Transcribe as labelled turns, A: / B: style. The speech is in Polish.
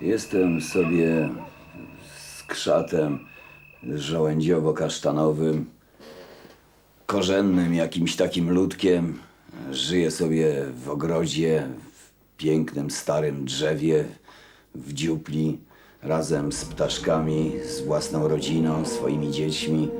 A: Jestem sobie z krzatem żołędziowo-kasztanowym, korzennym jakimś takim ludkiem. Żyję sobie w ogrodzie, w pięknym starym drzewie, w dziupli, razem z ptaszkami, z własną rodziną, swoimi dziećmi.